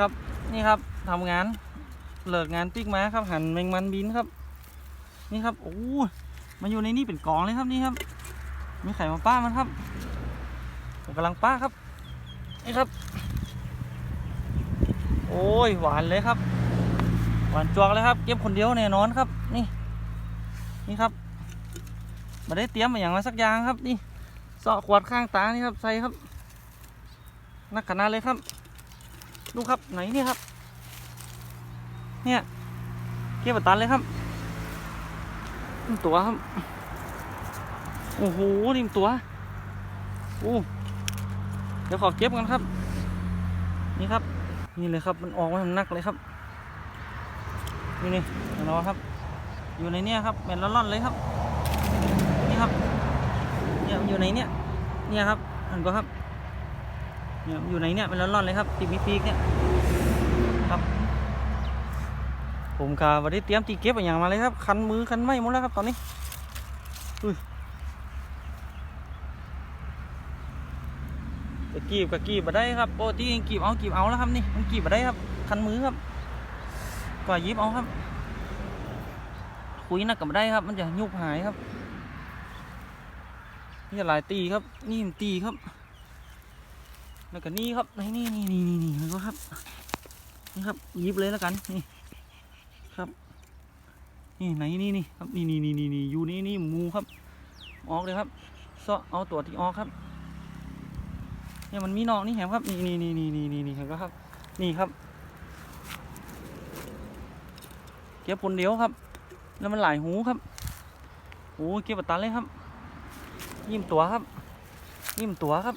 ครับ นี่ครับทำงานเลิกงานติ๊กมาครับหันแมงมันบินครับ นี่ครับโอ้ยมันอยู่ในนี่เป็นกองเลยครับนี่ครับ มีไข่มาป้ามันครับผมกำลังป้าครับ นี่ครับ โอ้ยหวานเลยครับ หวานจวกเลยครับ เก็บคนเดียวแน่นอนครับ นี่ นี่ครับมาได้เตรียมมาอย่างมาสักอย่างครับ นี่เสาะขวดข้างตานี่ครับใส่ครับนักขนาดเลยครับ ดูครับไหนเนี่ยครับ เนี่ยเก็บบัตตันเลยครับตัวครับ โอ้โหนี่มันตัวโอ้เดี๋ยวขอเก็บกันครับ นี่ครับ นี่เลยครับ มันออกมามันนักเลยครับนี่นี่เห็นไหมครับ อยู่ในเนี้ยครับแมนล่อนๆเลยครับ นี่ครับ เนี่ยอยู่ในเนี้ยเนี่ยครับเห็นปะครับ อยู่ในเนี้ยมันล่อนๆเลยครับติดมีปีกเนี่ยครับผมกาวันนี้เตรียมตีเก็บอะไรอย่างมาเลยครับ คันมือคันไม้หมดแล้วครับตอนนี้อุ้ยจะกีบกับกีบมาได้ครับปกติกีบเอากีบเอาแล้วครับนี่มันกีบมาได้ครับ คันมือครับก็ยิบเอาครับ คุยนักกับได้ครับ มันจะยุบหายครับนี่จะหลายตีครับ นี่มันตีครับ แล้วก็นี่ครับนี่นี่นี่นี่นี่นี่ครับ นี่ครับยิบเลยแล้วกันนี่ครับ นี่ไหนนี่นี่ครับนี่นี่นี่นี่นี่อยู่นี่นี่มูครับ ออกเลยครับเซาะเอาตัวที่ออกครับเนี่ยมันมีนอกนี่แหมครับนี่นี่นี่นี่นี่นี่นี่เห็นก็ครับ นี่ครับเก็บคนเดียวครับ แล้วมันหลายหูครับโอ้เก็บบัตตันเลยครับ ยิ้มตัวครับ ยิ้มตัวครับ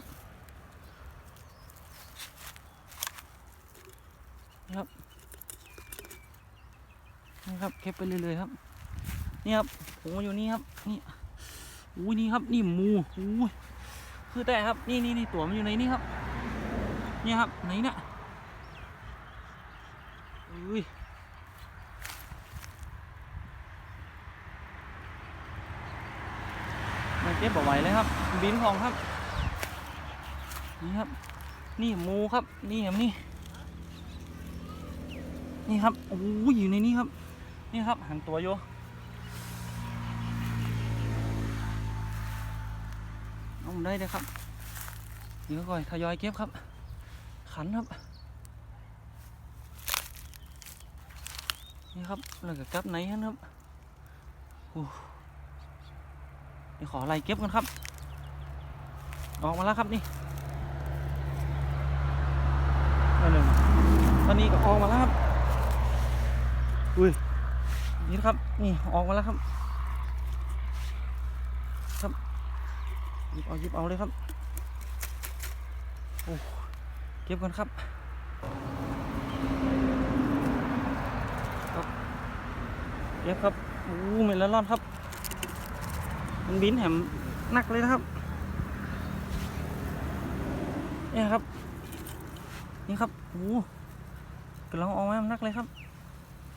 ครับนี่ครับเก็บไปเรื่อยๆครับ นี่ครับผมอยู่นี่ครับ นี่อุ้ยนี่ครับ นี่หมูอุ้ยคือแต่ครับ นี่นี่นี่ตัวมันอยู่ในนี่ครับนี่ครับไหนเนี่ยอุ้ยมันเก็บเอาไว้เลยครับ บินของครับ นี่ครับ นี่หมูครับ นี่ครับนี่ นี่ครับโอ้ยอยู่ในนี้ครับ นี่ครับหันตัวโยเอาได้เลยครับนี่ก็ก่อยทยอยเก็บครับ ขันครับ นี่ครับแล้วก็กลับไหนครับโอ้เดี๋ยวขอไล่เก็บกันครับ ออกมาแล้วครับนี่หนึ่งตอนนี้ก็ออกมาแล้วครับ อุ้ยนี่ครับ นี่ออกมาแล้วครับ ครับหยิบเอาหยิบเอาเลยครับโอ้เก็บกันครับครับเก็บครับโอ้เมลอนครับ มันบินแหมหนักเลยนะครับเนี่ยครับ นี่ครับโอ้กำลังออกมาหนักเลยครับ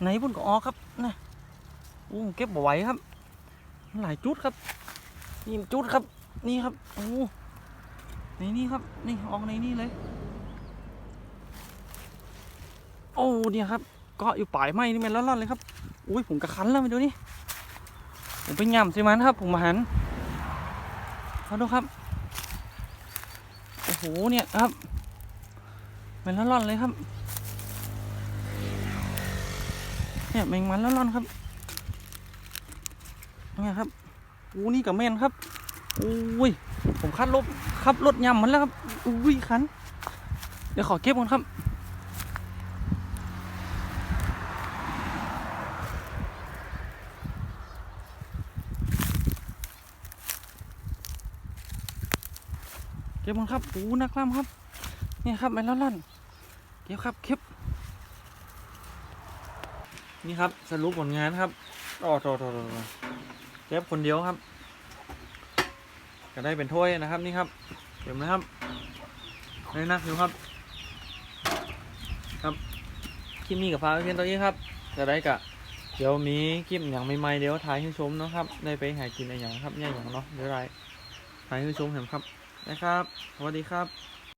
ไหนพุ่นก็ออกครับนะโอ้เก็บไหวครับหลายจุดครับนี่จุดครับ นี่ครับโอ้ในนี่ครับนี่ออกในนี่เลย โอ้เนี่ยครับก็อยู่ปลายไม้นี่มันร้อนๆเลยครับอุ้ยผมกระคันแล้วไปดูนี่ผมไปย่ำใช่ไหมครับ ผมมาหันเขาดูครับโอ้โหเนี่ยครับเป็นร่อนๆเลยครับ เนี่ยแมงมันร่อนครับเนี่ยครับอู้นี่กับแม่นครับอุ้ยผมคัดรถขับรถย่ำมันแล้วครับอุ้ยคันเดี๋ยวขอเก็บก่อนครับเก็บมันครับโอ้นักล่ำครับ นี่ครับแมนล่อนๆเก็บครับเก็บ นี่ครับสรุปผลงานครับอ๋อโถโถโถโถเก็บคนเดียวครับก็ได้เป็นถ้วยนะครับนี่ครับเก็บนะครับได้นักอยู่ครับ ครับคลิปนี้กับฟ้าเพียงตัวนี้ครับจะได้กะเดี๋ยวมีคลิปอย่างใหม่ๆเดี๋ยวถ่ายให้ชมนะครับได้ไปหากินอะไรอย่างครับเนี่ยอย่างเนาะเดี๋ยวไรถ่ายให้ชมเห็นครับนะครับสวัสดีครับ